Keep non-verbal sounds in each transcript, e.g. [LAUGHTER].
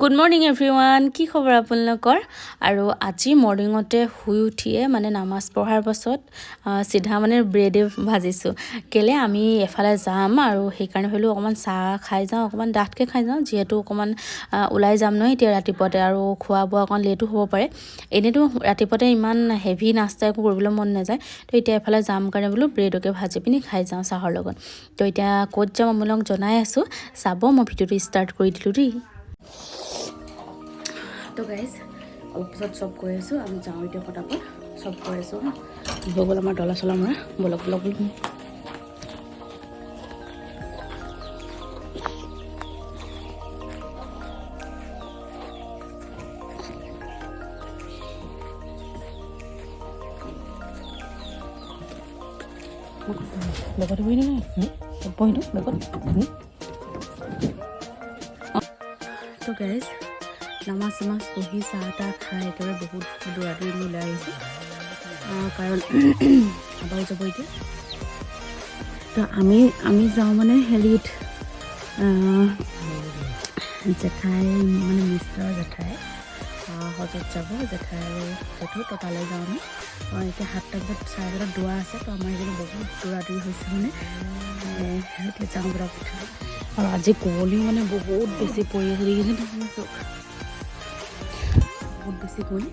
Good morning everyone কি খবৰ আপোনালোকৰ? আৰু আজি মৰ্ণিঙতে শুই উঠিয়ে মানে নামাজ পঢ়াৰ পাছত চিধা মানে ব্ৰেডে ভাজিছোঁ। কেলৈ আমি এফালে যাম আৰু সেইকাৰণে ভাবিলোঁ অকণমান চাহ খাই যাওঁ অকণমান ডাঠকৈ খাই যাওঁ যিহেতু অকণমান ওলাই যাম নহয় এতিয়া ৰাতিপুৱাতে আৰু খোৱা বোৱা অকণমান লেটো হ'ব পাৰে। এনেইতো ৰাতিপুৱাতে ইমান হেভি নাস্তা একো কৰিবলৈ মন নাযায়। তো এতিয়া এফালে যাম কাৰণে বোলো ব্ৰেডকে ভাজি পিনি খাই যাওঁ চাহৰ লগত। তো এতিয়া ক'ত যাম আপোনালোকক জনাই আছোঁ। চাব মই ভিডিঅ'টো ষ্টাৰ্ট কৰি দিলোঁ দেই। তো গাইজ অলপ পিছত চব কৈ আছোঁ আমি যাওঁ এতিয়া ফটাফট চব কৈ আছোঁ হা। গ'ল আমাৰ ডলা চলা মৰা। বলক বলক। বলক বেগত বহি নহয় বহি দিওঁ বেগত তো গাইজ নামাজ চামাজ পঢ়ি চাহ তাহ খাই একেবাৰে বহুত দৌৰা দৌৰি ওলাই আহিছোঁ। কাৰণ [CLEARS THROAT] আবাও যাব এতিয়া। তো আমি আমি যাওঁ মানে হেৰিত জেঠাই মানে মিষ্টাৰ জেঠাই হজত যাব, জেঠাই আৰু জেঠু, তো যাওঁ আমি। এতিয়া সাতটা বজাত চাৰে বজাত দৌৰা আছে, তো আমাৰ এইখিনি বহুত দৌৰা দৌৰি হৈছে মানে। এতিয়া যাওঁ পৰা কথা আৰু আজি কুঁৱলীও মানে বহুত বেছি পৰি আছে বহুত বেছি কুঁৱলী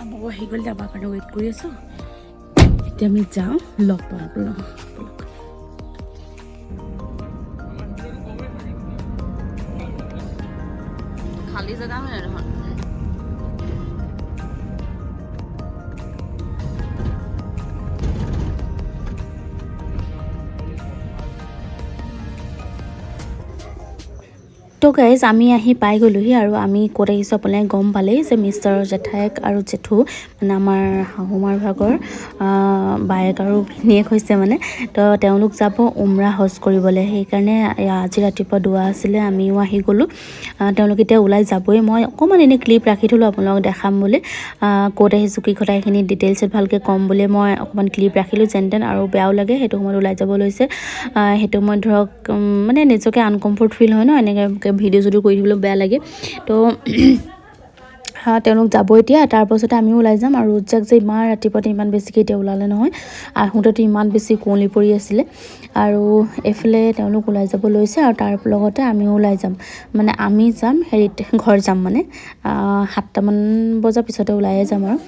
আমাৰ আহি গ'ল যাবৰ কাৰণে ৱেইট কৰি আছোঁ। এতিয়া আমি যাওঁ, লগ পাওঁ লগ। খালী জেগা হয় নহয়? তো গাইজ আমি আহি পাই গ'লোহি আৰু আমি ক'ত আহিছোঁ আপোনালোকে গম পালেই যে মিষ্টাৰৰ জেঠায়েক আৰু জেঠু মানে আমাৰ শাহুমাৰ ভাগৰ বায়েক আৰু ভিনীয়েক হৈছে মানে। তো তেওঁলোক যাব উমৰা হজ কৰিবলৈ। সেইকাৰণে আজি ৰাতিপুৱা দোৱা আছিলে আমিও আহি গ'লোঁ। তেওঁলোক এতিয়া ওলাই যাবই। মই অকণমান এনেই ক্লিপ ৰাখি থ'লোঁ আপোনালোকক দেখাম বুলি। ক'ত আহিছোঁ কি কথা সেইখিনি ডিটেইলছত ভালকৈ ক'ম বুলি মই অকণমান ক্লিপ ৰাখিলোঁ। যেন তেন আৰু বেয়াও লাগে সেইটো সময়ত ওলাই যাব লৈছে। সেইটো সময়ত ধৰক মানে নিজকে আনকমফৰ্ট ফিল হয় ন এনেকৈ ভিডিঅ' চিডিঅ' কৰি থাকিবলৈ বেয়া লাগে। তো তেওঁলোক যাব এতিয়া। তাৰপাছতে আমিও ওলাই যাম আৰু ৰুজাক যে ইমান ৰাতিপুৱাতে ইমান বেছিকৈ এতিয়া ওলালে নহয়। আহোঁতেতো ইমান বেছি কুঁৱলী পৰি আছিলে। আৰু এইফালে তেওঁলোক ওলাই যাব লৈছে আৰু তাৰ লগতে আমিও ওলাই যাম। মানে আমি যাম, হেৰিত, ঘৰ যাম মানে। সাতটামান বজাৰ পিছতে ওলায়ে যাম আৰু।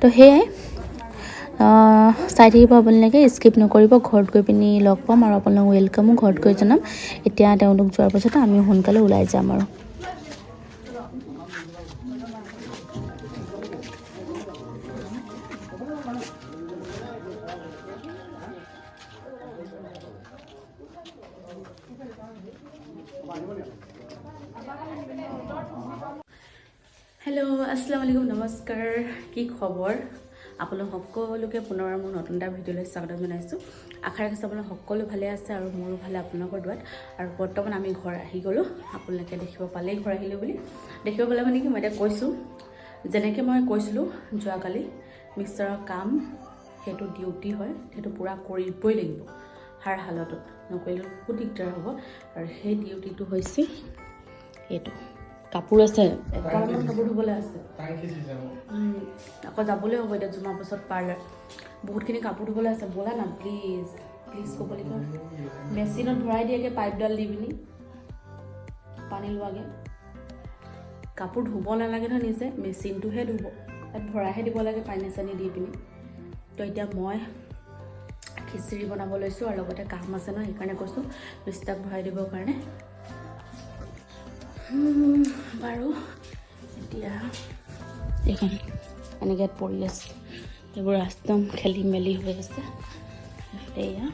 তো, সেয়াই। চাই থাকিব আপোনালোকে স্কিপ নকৰিব ঘৰত গৈ পিনি লগ পাম আৰু আপোনালোক ৱেলকামো ঘৰত গৈ জনাম। এতিয়া তেওঁলোক যোৱাৰ পাছতে আমি সোনকালে ওলাই যাম আৰু। হেল্ল' আসসালামু আলাইকুম নমস্কাৰ কি খবৰ? আপোনালোক সকলোকে পুনৰ মোৰ নতুন এটা ভিডিঅ'লৈ স্বাগতম জনাইছোঁ। আশা ৰাখিছোঁ আপোনালোক সকলো ভালে আছে আৰু মোৰো ভালে আপোনালোকৰ দোৱাত। আৰু বৰ্তমান আমি ঘৰ আহি গ'লোঁ। আপোনালোকে দেখিব পালেই ঘৰ আহিলোঁ বুলি। দেখিব পালে মানে কি মই এতিয়া কৈছোঁ যেনেকৈ মই কৈছিলোঁ যোৱাকালি মিষ্টাৰৰ কাম সেইটো ডিউটি হয় সেইটো পূৰা কৰিবই লাগিব। হাৰ হালতত নকৰিলে বহুত দিগদাৰ হ'ব। আৰু সেই ডিউটিটো হৈছে এইটো। কাপোৰ আছে এগালমান কাপোৰ ধুবলৈ আছে। আকৌ যাবলৈ হ'ব এতিয়া জুমাৰ পাছত পাৰ্লাৰ বহুতখিনি কাপোৰ ধুবলৈ আছে ব'লা না প্লিজ প্লিজ ক'ব লাগিব। মেচিনত ভৰাই দিয়েগৈ পাইপডাল দি পিনি পানী লোৱাকৈ। কাপোৰ ধুব নালাগে নহয় নিজে মেচিনটোহে ধুব। তাত ভৰাইহে দিব লাগে পানী চানী দি পিনি। তো এতিয়া মই খিচিৰি বনাব লৈছোঁ আৰু লগতে কাম আছে ন সেইকাৰণে কৈছোঁ বিস্তাক ভৰাই দিবৰ কাৰণে। বাৰু এতিয়া এইখন এনেকৈ পৰি আছে। এইবোৰ একদম খেলি মেলি হৈ আছে। এয়া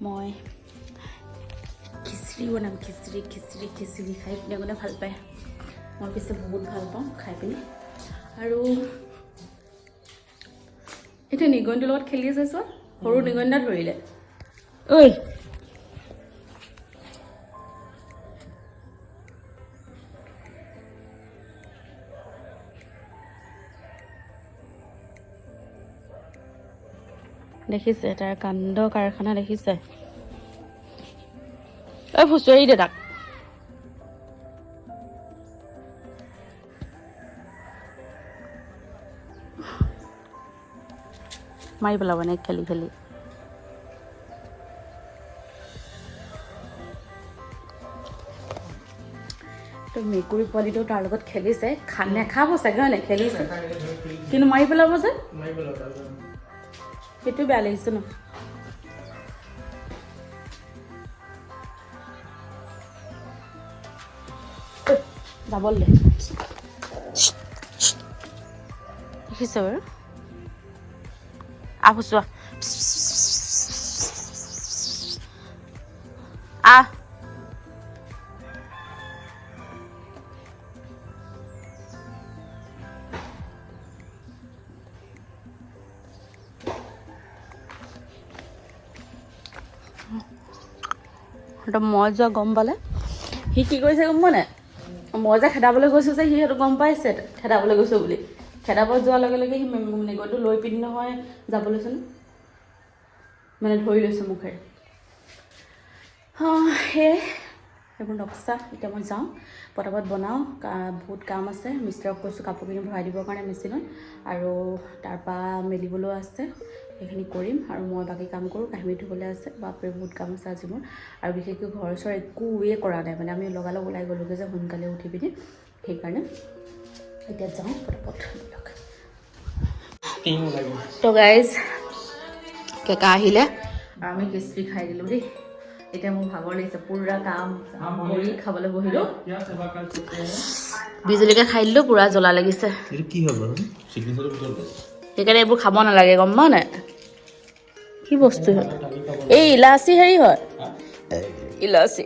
মই খিচিৰি বনাম খিচিৰি খিচিৰি খিচিৰি খাই পিনে মানে ভাল পায়। মই পিছে বহুত ভাল পাওঁ খাই পিনি। আৰু এতিয়া নিগনিটোৰ লগত খেলি আছে চোৱা সৰু নিগনি এটা ধৰিলে। ঐ দেখিছে তাৰ কাণ্ড কাৰখানা দেখিছে। ঐ ফুচুৱাৰী দাদাক মাৰি পেলাব নে খেলি খেলি। তো মেকুৰী পোৱালিটো তাৰ লগত খেলিছে নেখাব চাগে হয় নেখেলিছে কিন্তু মাৰি পেলাব যে? সেইটো বেয়া লাগিছে ন ঐ, যাবলৈ দে দেখিছ বাৰু আহ চোৱা আহ তো মই যোৱা গম পালে। সি কি কৰিছে গম পোৱা নাই? মই যে খেদাবলৈ গৈছোঁ যে সি সেইটো গম পাইছে খেদাবলৈ গৈছোঁ বুলি। খেদাব যোৱাৰ লগে লগে সি মেকুৰীটো লৈ পিনি নহয় যাবলৈচোন মানে ধৰি লৈছে মুখেৰে। সেয়ে সেইবোৰ নক্সা এতিয়া মই যাওঁ। পটাপট বনাওঁ। বহুত কাম আছে। মিষ্টাৰক কৈছোঁ কাপোৰখিনি ভৰাই দিবৰ কাৰণে মেচিনত। আৰু তাৰপৰা মেলিবলৈও আছে। সেইখিনি কৰিম আৰু মই বাকী কাম কৰোঁ কাহিনী ধুবলৈ আছে। বাপৰে বহুত কাম আছে আজি মোৰ। আৰু বিশেষকৈ ঘৰ চৰ একোৱে কৰা নাই। মানে আমি লগালগ ওলাই গ'লোগৈ যে সোনকালে উঠি পিনি। সেইকাৰণে এতিয়া যাওঁ পটাপট তো গাইজ কেকা আহিলে। আৰু আমি খিচৰি খাই দিলোঁ দেই। এতিয়া মোৰ ভাগৰ লাগিছে পূৰা কাম চাম কৰি খাবলৈ বহিলোঁ। বিজুলীকে খাই দিলোঁ পূৰা জ্বলা লাগিছে। কি হ'ব সেইকাৰণে এইবোৰ খাব নালাগে গম পাওঁ নাই? কি বস্তু হয় এই ইলাচি হেৰি হয়। ইলাচি।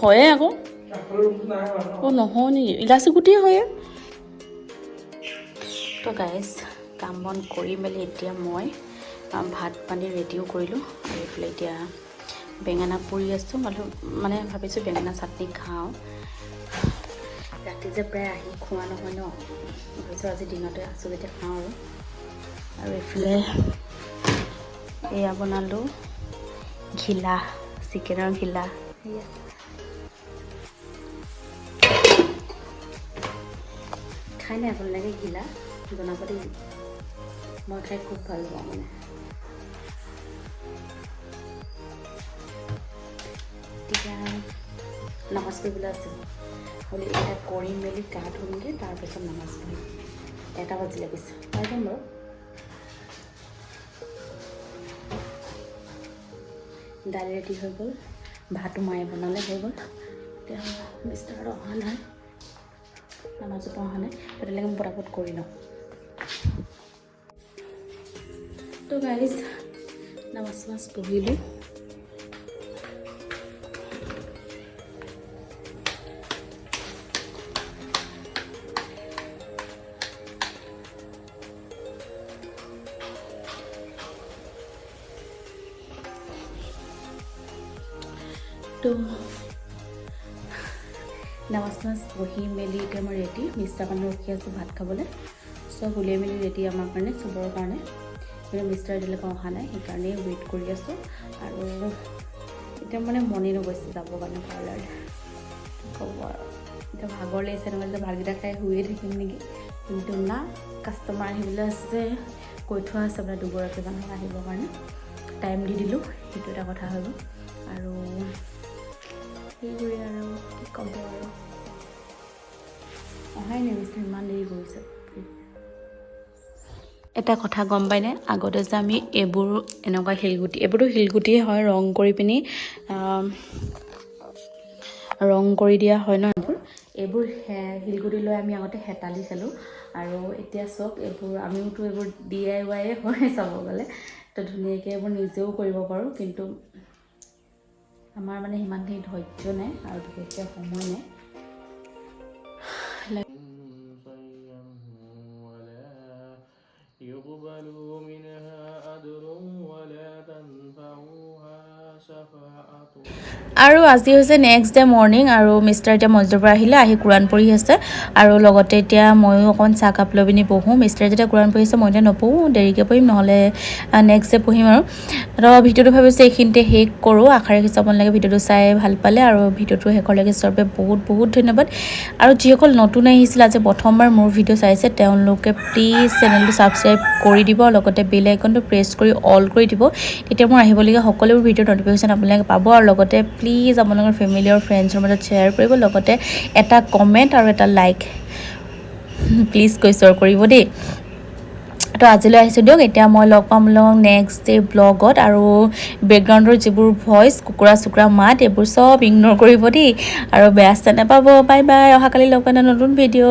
হয়ে আকৌ। অঁ নহয় নেকি? ইলাচি গুটিয়ে হয়ে। তো গাইজ কাম বন কৰি মেলি এতিয়া মই ভাত পানী ৰেডিও কৰিলোঁ। আৰু এইফালে এতিয়া বেঙেনা পুৰি আছোঁ। মানে মানে ভাবিছোঁ বেঙেনা চাটনি খাওঁ। ৰাতি যে প্ৰায় আহি খোৱা নহয় ন। ভাবিছোঁ আজি দিনতে আছোঁ যেতিয়া খাওঁ আৰু। আৰু এইফালে এয়া বনালোঁ ঘিলা, চিকেনৰ ঘিলা। এয়া খাই নাই আপোনালোকে ঘিলা? বনাব দেই। মই খাই খুব ভালো পাওঁ মানে। এতিয়া নামাজ পঢ়িবলৈ আছে বুলি এতিয়া কৰি মেলি গা ধুমগৈ, তাৰপিছত নামাজ পঢ়িম। এটা বাজিলে পিছে পাই যাম বাৰু। দালি ৰেডি হৈ গ'ল। ভাতো মায়ে বনালে হৈ গ'ল। এতিয়া মিষ্টাৰ অহা নাই। নামাজৰ পৰা অহা নাই। তেতিয়ালৈকে মই পটাপট কৰি লওঁ। তো গাইজ নামাজ চামাজ পঢ়িলোঁ। তো নামাজ চামাজ পঢ়ি মেলি এতিয়া মই ৰেডি মিষ্টাৰ কাৰণে ৰখি আছোঁ ভাত খাবলৈ চব উলিয়াই মেলি ৰেডি আমাৰ কাৰণে চবৰ কাৰণে কিন্তু মিষ্টাৰ এতিয়ালৈকে অহা নাই সেইকাৰণেই ৱেইট কৰি আছোঁ আৰু এতিয়া মানে মনেই নগৈছে যাবৰ কাৰণে পাৰ্লাৰ ক'ব আৰু এতিয়া ভাগৰ লাগিছে নহয় যে ভাতকেইটা খাই শুয়ে থাকিম নেকি কিন্তু না কাষ্টমাৰ আহিবলৈ আছে কৈ থোৱা আছে মানে দুগৰাকী মানুহ আহিবৰ কাৰণে টাইম দি দিলোঁ সেইটো এটা কথা হৈ গ'ল আৰু সেইবোৰে আৰু কি ক'ব আৰু অহাই নাই মিষ্টাৰ ইমান দেৰি কৰিছে এটা কথা গম পাইনে? আগতে যে আমি এইবোৰ এনেকুৱা শিলগুটি এইবোৰতো শিলগুটিয়ে হয় ৰং কৰি পিনি ৰং কৰি দিয়া হয় ন এইবোৰ? এইবোৰ শিলগুটি লৈ আমি আগতে হেতালি খেলোঁ। আৰু এতিয়া চাওক এইবোৰ আমিওতো এইবোৰ ডি আই ৱাইয়ে হয় চাব গ'লে। তো ধুনীয়াকৈ এইবোৰ নিজেও কৰিব পাৰোঁ কিন্তু আমাৰ মানে সিমানখিনি ধৈৰ্য নাই আৰু বিশেষকৈ সময় নাই [SIGHS] ولا يقبل منها আৰু আজি হৈছে নেক্সট ডে মৰ্ণিং আৰু মিষ্টাৰ এতিয়া মছজিদৰ পৰা আহিলে আহি কোৰাণ পঢ়ি আছে। আৰু লগতে এতিয়া ময়ো অকণমান চাহকাপ লৈ পিনি পঢ়োঁ মিষ্টাৰে যেতিয়া কোৰাণ পঢ়ি আছে মই এতিয়া নপঢ়োঁ দেৰিকৈ পঢ়িম নহ'লে নেক্সট ডে পঢ়িম আৰু। তো ভিডিঅ'টো ভাবিছোঁ এইখিনিতে শেষ কৰোঁ। আশা ৰাখিছোঁ আপোনালোকে ভিডিঅ'টো চাই ভাল পালে আৰু ভিডিঅ'টো শেষলৈকে বাবে বহুত বহুত ধন্যবাদ। আৰু যিসকল নতুন আহিছিল আজি প্ৰথমবাৰ মোৰ ভিডিঅ' চাইছে তেওঁলোকে প্লিজ চেনেলটো ছাবস্ক্ৰাইব কৰি দিব লগতে বেল আইকনটো প্ৰেছ কৰি অল কৰি দিব। তেতিয়া মোৰ আহিবলগীয়া সকলোবোৰ ভিডিঅ'ৰ নটিফিকেশ্যন আপোনালোকে পাব আৰু লগতে প্লিজ আপোনালোকৰ ফেমিলি আৰু ফ্ৰেণ্ডছৰ মাজত শ্বেয়াৰ কৰিব, লগতে এটা কমেণ্ট আৰু এটা লাইক প্লিজ [LAUGHS] কৈ শ্বেয়াৰ কৰিব দেই। তো আজিলৈ আহিছোঁ দিয়ক, এতিয়া মই লগ পাম লগ নেক্সট ডে ব্লগত আৰু বেকগ্ৰাউণ্ডৰ যিবোৰ ভইচ কুকুৰা, চুকুৰা, মাত, এইবোৰ চব ইগন'ৰ কৰিব দেই। আৰু বেয়া চেষ্টা নাপাব। বাই বাই অহাকালি লগ এটা নতুন ভিডিঅ'